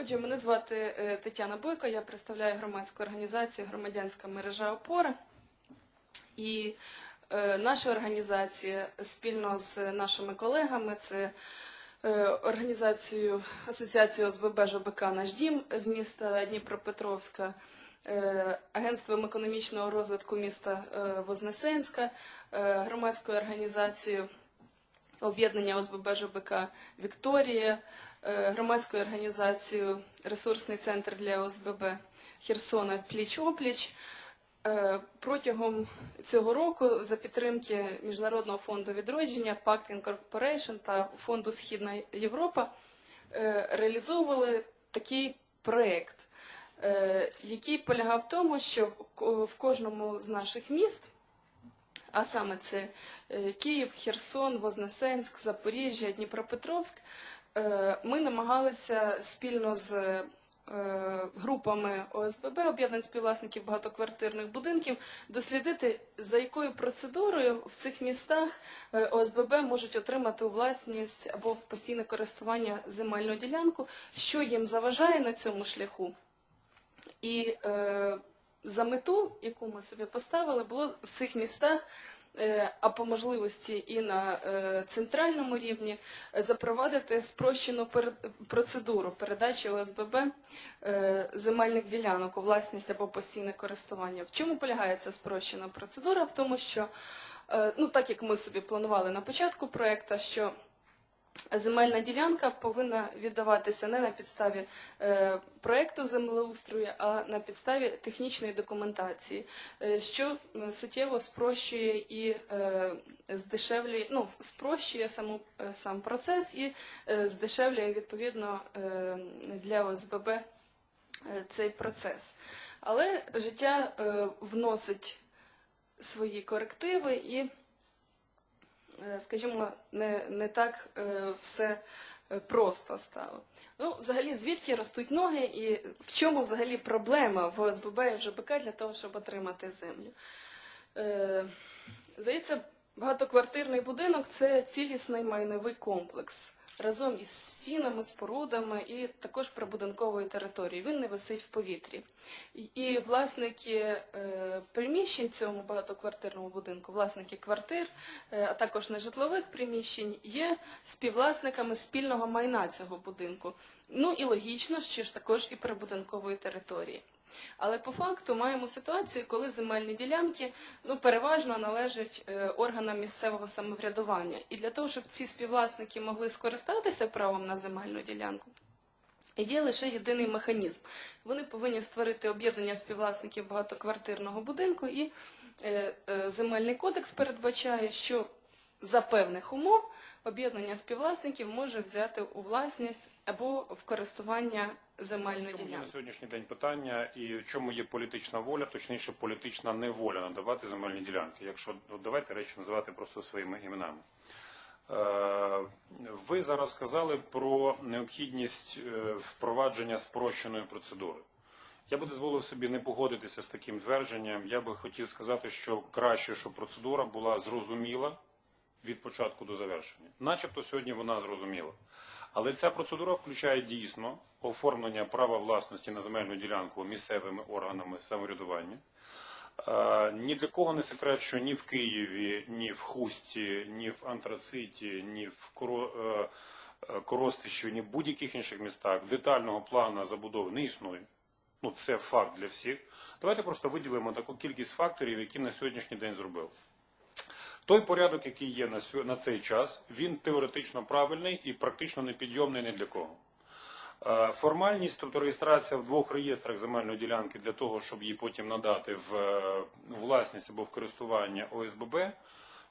Отже, мене звати е, Тетяна Бойко, я представляю громадську організацію Громадянська мережа опора. І е, наша організація спільно з нашими колегами, це е, організацією Асоціацію ОСББ ЖБК Наш Дім з міста Дніпропетровська, е, Агентством економічного розвитку міста Вознесенська, громадською організацією об'єднання ОСББ ЖБК Вікторія, громадською організацією Ресурсний центр для ОСББ Херсона Пліч-Опліч. Е, Протягом цього року за підтримки Міжнародного фонду відродження Pact Incorporation та фонду Східна Європа е, реалізовували такий проєкт, е, який полягав в тому, що в кожному з наших міст а саме це е, Київ, Херсон, Вознесенськ, Запоріжжя, Дніпропетровськ. Е, Ми намагалися спільно з е, групами ОСББ, об'єднань співвласників багатоквартирних будинків, дослідити, за якою процедурою в цих містах е, ОСББ можуть отримати у власність або в постійне користування земельну ділянку, що їм заважає на цьому шляху. І за мету, яку ми собі поставили, було в цих містах, а по можливості і на е, центральному рівні, е, запровадити спрощену процедуру передачі ОСББ е, земельних ділянок у власність або постійне користування. В чому полягає ця спрощена процедура? В тому, що е, ну так як ми собі планували на початку проекту, що Земельна ділянка повинна віддаватися не на підставі е, проекту землеустрою, а на підставі технічної документації, е, що суттєво спрощує і е, здешевлює, ну, спрощує саму, сам процес і здешевлює відповідно для ОСББ цей процес. Але життя вносить свої корективи і скажімо, не, не так е, все е, просто стало. Ну, взагалі, звідки ростуть ноги і в чому взагалі проблема в ОСББ і в ЖБК для того, щоб отримати землю? Е, здається, багатоквартирний будинок це цілісний майновий комплекс. Разом із стінами, спорудами і також прибудинковою територією. Він не висить в повітрі. І- власники е, приміщень цьому багатоквартирному будинку, власники квартир, е, а також нежитлових приміщень, є співвласниками спільного майна цього будинку. Ну і логічно, що ж також і прибудинкової території. Але по факту маємо ситуацію, коли земельні ділянки ну, переважно належать е, органам місцевого самоврядування. І для того, щоб ці співвласники могли скористатися правом на земельну ділянку, Є лише єдиний механізм. Вони повинні створити об'єднання співвласників багатоквартирного будинку, і е, е, земельний кодекс передбачає, що за певних умов об'єднання співвласників може взяти у власність або в користування земельну Чому ділянку. на сьогоднішній день питання і в чому є політична воля, точніше політична неволя надавати земельні ділянки, якщо давайте речі називати просто своїми іменами. Е, Ви зараз сказали про необхідність е, впровадження спрощеної процедури. Я би дозволив собі не погодитися з таким твердженням. Я би хотів сказати, що краще, щоб процедура була зрозуміла від початку до завершення. Начебто сьогодні вона зрозуміла. Але ця процедура включає дійсно оформлення права власності на земельну ділянку місцевими органами самоврядування. Е, Ні для кого не секрет, що ні в Києві, ні в Хусті, ні в Антрациті, ні в е, е, Коростищі, ні в будь-яких інших містах детального плану забудови не існує. Ну, це факт для всіх. Давайте просто виділимо таку кількість факторів, які на сьогоднішній день зробили. Той порядок, який є на, цей час, він теоретично правильний і практично непідйомний ні для кого. Е, Формальність, тобто реєстрація в двох реєстрах земельної ділянки для того, щоб її потім надати в е, власність або в користування ОСББ,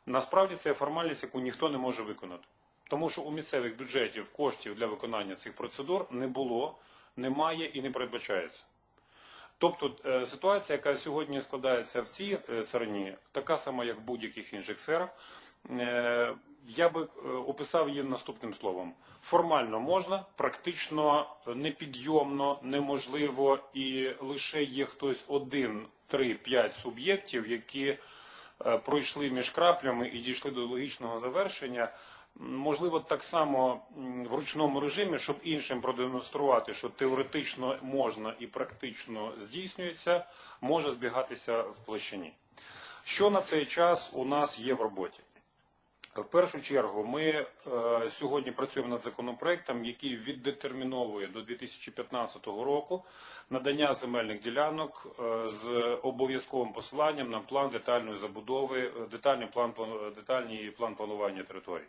насправді це формальність, яку ніхто не може виконати. Тому що у місцевих бюджетів коштів для виконання цих процедур не було, немає і не передбачається. Тобто е, ситуація, яка сьогодні складається в цій е, царині, така сама, як в будь-яких інших сферах. Е, Я би описав її наступним словом: формально можна, практично непідйомно, неможливо, і лише є хтось один, три, п'ять суб'єктів, які пройшли між краплями і дійшли до логічного завершення. Можливо, так само в ручному режимі, щоб іншим продемонструвати, що теоретично можна і практично здійснюється, може збігатися в площині. Що на цей час у нас є в роботі? В першу чергу ми е, сьогодні працюємо над законопроектом, який віддетерміновує до 2015 року надання земельних ділянок е, з обов'язковим посиланням на план детальної забудови, е, детальний план детальний план планування території.